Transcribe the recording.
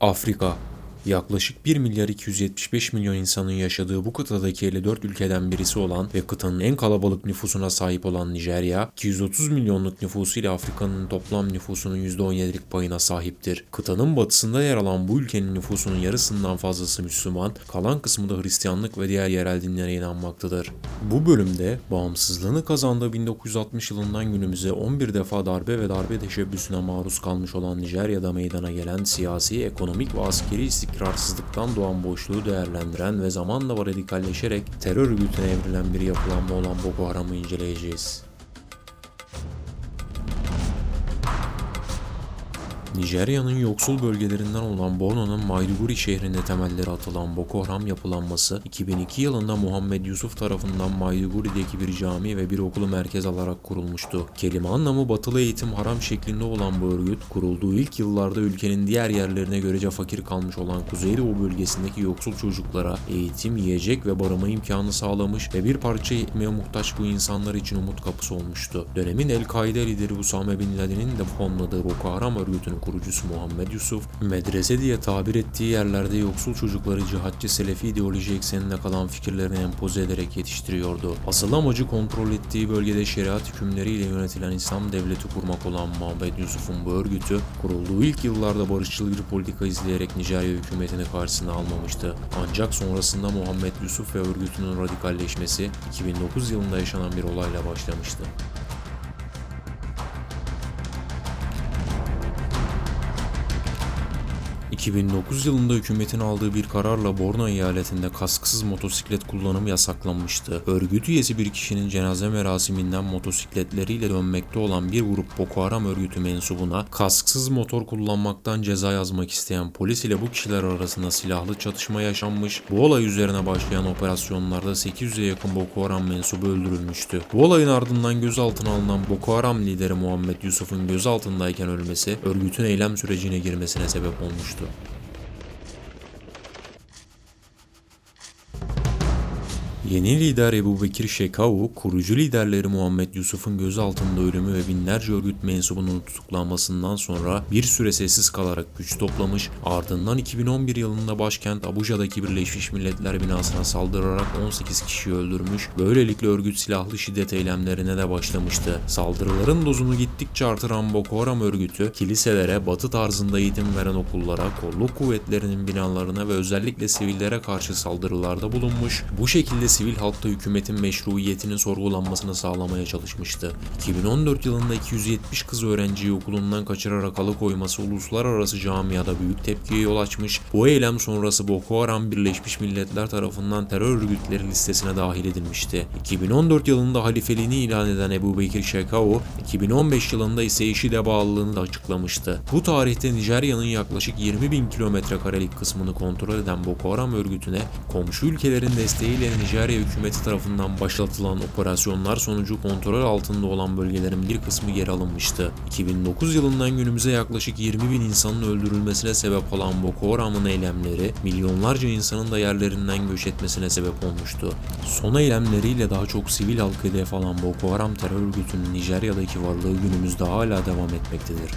Africa. Yaklaşık 1 milyar 275 milyon insanın yaşadığı bu kıtadaki 54 ülkeden birisi olan ve kıtanın en kalabalık nüfusuna sahip olan Nijerya, 230 milyonluk nüfusuyla Afrika'nın toplam nüfusunun %17'lik payına sahiptir. Kıtanın batısında yer alan bu ülkenin nüfusunun yarısından fazlası Müslüman, kalan kısmı da Hristiyanlık ve diğer yerel dinlere inanmaktadır. Bu bölümde bağımsızlığını kazandığı 1960 yılından günümüze 11 defa darbe ve darbe teşebbüsüne maruz kalmış olan Nijerya'da meydana gelen siyasi, ekonomik ve askeri istikrarsızlıktan doğan boşluğu değerlendiren ve zamanla radikalleşerek terör örgütüne evrilen bir yapılanma olan Boko Haram'ı inceleyeceğiz. Nijerya'nın yoksul bölgelerinden olan Borno'nun Maiduguri şehrinde temelleri atılan Boko Haram yapılanması 2002 yılında Muhammed Yusuf tarafından Maiduguri'deki bir cami ve bir okulu merkez alarak kurulmuştu. Kelime anlamı batılı eğitim haram şeklinde olan bu örgüt kurulduğu ilk yıllarda ülkenin diğer yerlerine görece fakir kalmış olan Kuzeydoğu bölgesindeki yoksul çocuklara eğitim, yiyecek ve barınma imkanı sağlamış ve bir parça ekmeğe muhtaç bu insanlar için umut kapısı olmuştu. Dönemin El-Kaide lideri Usame Bin Laden'in de fonladığı Boko Haram örgütünün kurucusu Muhammed Yusuf, medrese diye tabir ettiği yerlerde yoksul çocukları cihatçı selefi ideoloji ekseninde kalan fikirlerini empoze ederek yetiştiriyordu. Asıl amacı kontrol ettiği bölgede şeriat hükümleriyle yönetilen İslam devleti kurmak olan Muhammed Yusuf'un bu örgütü, kurulduğu ilk yıllarda barışçıl bir politika izleyerek Nijerya hükümetini karşısına almamıştı. Ancak sonrasında Muhammed Yusuf ve örgütünün radikalleşmesi 2009 yılında yaşanan bir olayla başlamıştı. 2009 yılında hükümetin aldığı bir kararla Borno eyaletinde kasksız motosiklet kullanımı yasaklanmıştı. Örgüt üyesi bir kişinin cenaze merasiminden motosikletleriyle dönmekte olan bir grup Boko Haram örgütü mensubuna kasksız motor kullanmaktan ceza yazmak isteyen polis ile bu kişiler arasında silahlı çatışma yaşanmış. Bu olay üzerine başlayan operasyonlarda 800'e yakın Boko Haram mensubu öldürülmüştü. Bu olayın ardından gözaltına alınan Boko Haram lideri Muhammed Yusuf'un gözaltındayken ölmesi örgütün eylem sürecine girmesine sebep olmuştu. Yeni lider Ebu Bekir Şekau, kurucu liderleri Muhammed Yusuf'un gözaltında ölümü ve binlerce örgüt mensubunun tutuklanmasından sonra bir süre sessiz kalarak güç toplamış, ardından 2011 yılında başkent Abuja'daki Birleşmiş Milletler binasına saldırarak 18 kişiyi öldürmüş, böylelikle örgüt silahlı şiddet eylemlerine de başlamıştı. Saldırıların dozunu gittikçe artıran Boko Haram örgütü, kiliselere, batı tarzında eğitim veren okullara, kolluk kuvvetlerinin binalarına ve özellikle sivillere karşı saldırılarda bulunmuş, bu şekilde sivil halkta hükümetin meşruiyetinin sorgulanmasını sağlamaya çalışmıştı. 2014 yılında 270 kız öğrenciyi okulundan kaçırarak alıkoyması uluslararası camiada büyük tepkiye yol açmış. Bu eylem sonrası Boko Haram Birleşmiş Milletler tarafından terör örgütleri listesine dahil edilmişti. 2014 yılında halifeliğini ilan eden Ebu Bekir Şekau, 2015 yılında ise IŞİD'e bağlılığını da açıklamıştı. Bu tarihte Nijerya'nın yaklaşık 20 bin kilometre karelik kısmını kontrol eden Boko Haram örgütüne komşu ülkelerin desteğiyle Nijerya hükümeti tarafından başlatılan operasyonlar sonucu kontrol altında olan bölgelerin bir kısmı geri alınmıştı. 2009 yılından günümüze yaklaşık 20 bin insanın öldürülmesine sebep olan Boko Haram'ın eylemleri milyonlarca insanın da yerlerinden göç etmesine sebep olmuştu. Son eylemleriyle daha çok sivil halkı hedef alan Boko Haram terör örgütünün Nijerya'daki varlığı günümüzde hala devam etmektedir.